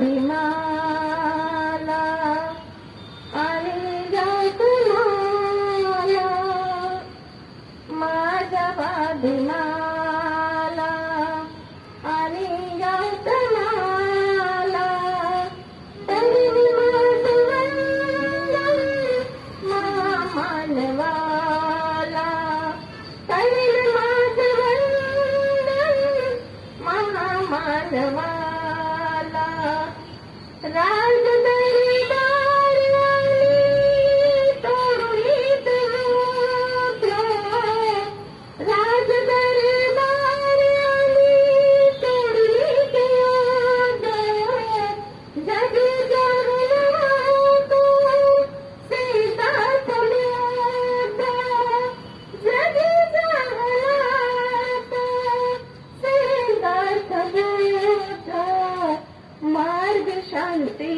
बिना Hello.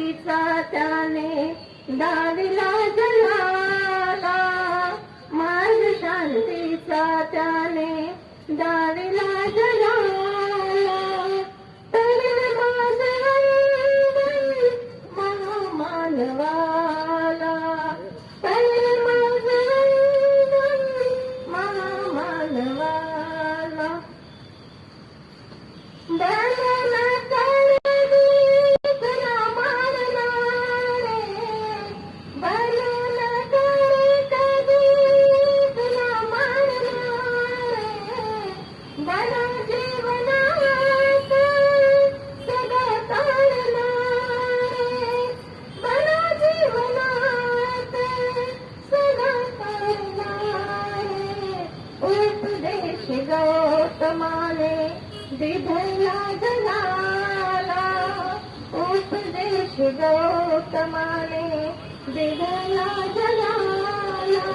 भक्तीचा त्याने दाविला जलाला. मार्ग शांतीचा त्याने दाविला जला हे गौतमाने दिधला जनाला उपदेश गौतमाने दिधला जगाला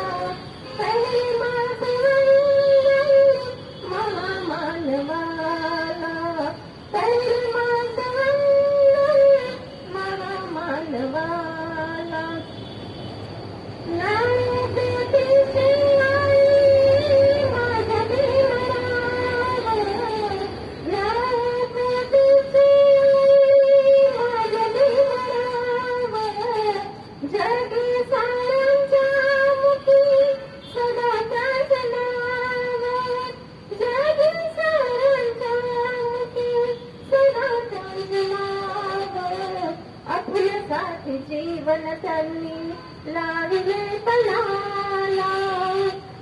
जीवन त्यांनी लाविले पणाला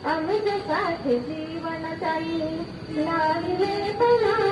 अमृतसाठी जीवन त्यांनी लाविले पणाला